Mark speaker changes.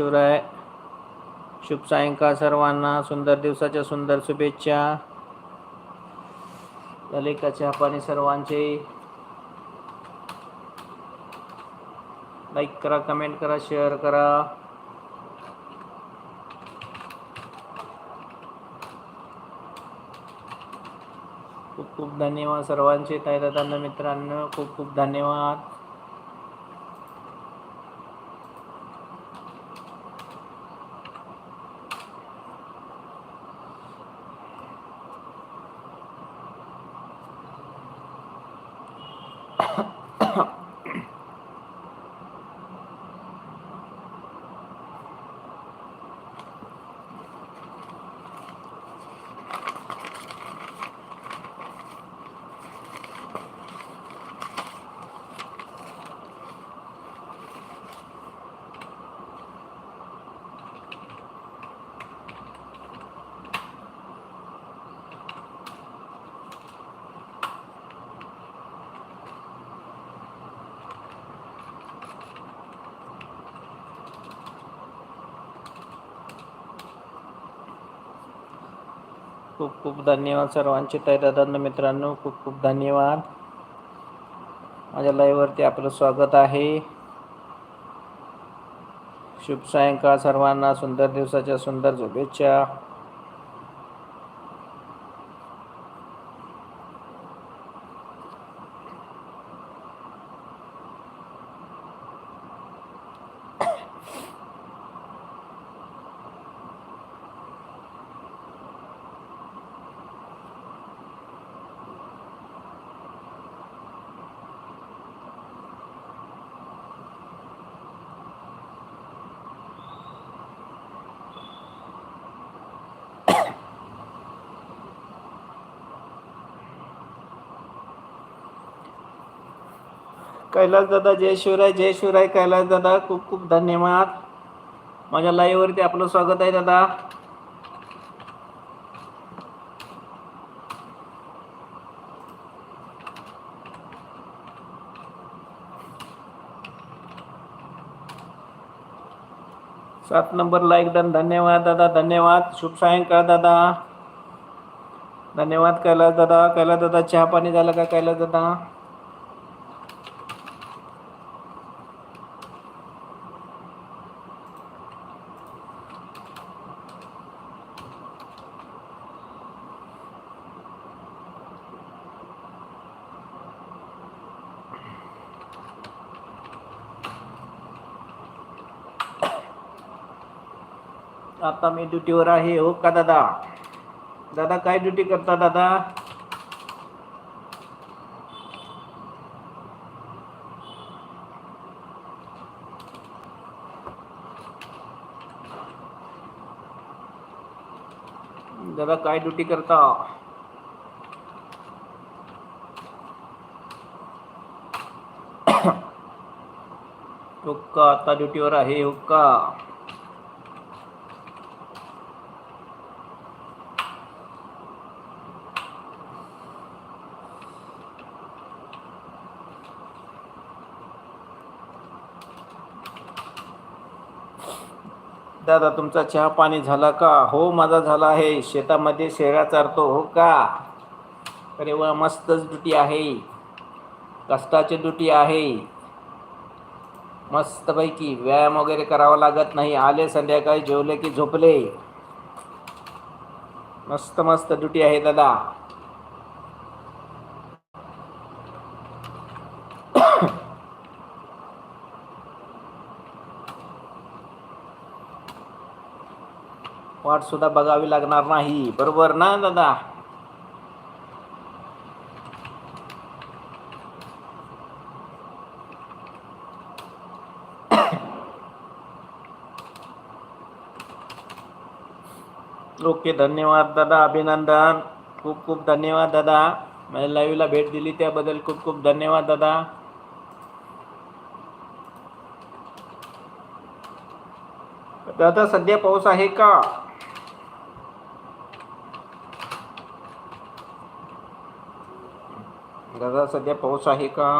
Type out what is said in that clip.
Speaker 1: शिवराय शुभ सायंकाळ सर्वांना. सुंदर दिवसाच्या सुंदर शुभेच्छा. ललिकाच्या का सर्वांचे. लाईक करा कमेंट करा शेअर करा. खूप खूप धन्यवाद सर्वांचे ताईदादांना मित्रांनो. खूप खूप धन्यवाद. खूप खूप धन्यवाद सर्वांचे. ताईदादांना मित्रांनो खूप खूप धन्यवाद. माझ्या लाईव्हवरती आपलं स्वागत आहे. शुभ सायंकाळ सर्वांना. सुंदर दिवसाच्या सुंदर शुभेच्छा. कैलास दादा जय शिवराय जय शिवराय कैलास दादा खूप खूप धन्यवाद. माझ्या लाईव्हवरती आपलं स्वागत आहे दादा. सात नंबर लाईक डन. धन्यवाद दादा. धन्यवाद. शुभ सायंकाळ दादा. धन्यवाद कैलास दादा कैलास दादा चहा पाणी झालं का कैलास दादा आता मी ड्युटीवर आहे हो का दादा? दादा, काय ड्युटी करता दादा? दादा, काय ड्युटी करता? हुक्का आता ड्युटीवर आहे हुक्का दादा तुमचा चहा पाणी झाला का? हो माझा झाला आहे. शेतामध्ये शेळ्या चारतो हो का? अरे वा मस्तच ड्युटी आहे. कष्टाची ड्युटी आहे. मस्तपैकी व्यायाम वगैरे करावा लागत नाही. आले संध्याकाळी जेवले की झोपले. मस्त मस्त ड्युटी आहे दादा. वाट सुद्धा बघावी लागणार नाही. बरोबर ना दादा? ओके धन्यवाद दादा. अभिनंदन. खूप खूप धन्यवाद दादा. माझ्या लाईव्हला भेट दिली त्याबद्दल खूप खूप धन्यवाद दादा. दादा सध्या पाऊस आहे का? दादा सध्या पाऊस आहे का?